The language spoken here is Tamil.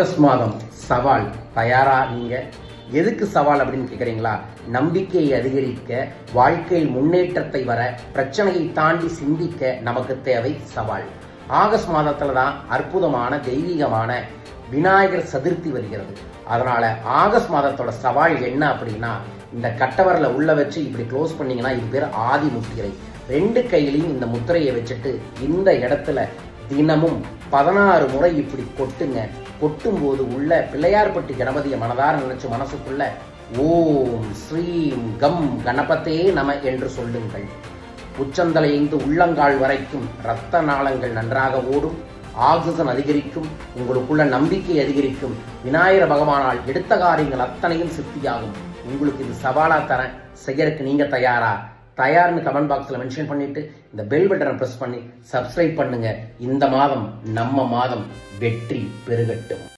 ஆகஸ்ட் மாதம் சவால் தயாரா நீங்க? எதுக்கு சவால் அப்படின்னு கேட்குறீங்களா நம்பிக்கையை அதிகரிக்க வாழ்க்கையில் முன்னேற்றத்தை வர பிரச்சனையை தாண்டி சிந்திக்க நமக்கு தேவை சவால். ஆகஸ்ட் மாதத்துல தான் அற்புதமான தெய்வீகமான விநாயகர் சதுர்த்தி வருகிறது. அதனால ஆகஸ்ட் மாதத்தோட சவால் என்ன அப்படின்னா இந்த கட்டவரில் உள்ள வச்சு இப்படி க்ளோஸ் பண்ணீங்கன்னா இது பேர் ஆதி முத்திரை. ரெண்டு கையிலையும் இந்த முத்திரையை வச்சுட்டு இந்த இடத்துல தினமும் பதினாறு முறை இப்படி கொட்டுங்க. கொட்டும் போது உள்ள பிள்ளையார்பட்டி கணபதியை மனதார நினைச்சு மனசுக்குள்ள ஓம் ஸ்ரீம் கம் கணபத்தே நம என்று சொல்லுங்கள். உச்சந்தலைந்து உள்ளங்கால் வரைக்கும் இரத்த நாளங்கள் நன்றாக ஓடும் ஆக்சிஜன் அதிகரிக்கும் உங்களுக்குள்ள நம்பிக்கை அதிகரிக்கும். விநாயகர் பகவானால் எடுத்த காரியங்கள் அத்தனையும் சித்தியாகும். உங்களுக்கு இது சவாலா தரேன் செய்யறதுக்கு நீங்க தயாரா? தயார்னு கமெண்ட் பாக்ஸில் மென்ஷன் பண்ணிட்டு இந்த பெல் பட்டனை பிரஸ் பண்ணி சப்ஸ்கிரைப் பண்ணுங்க. இந்த மாதம் நம்ம மாதம் வெற்றி பெருகட்டும்.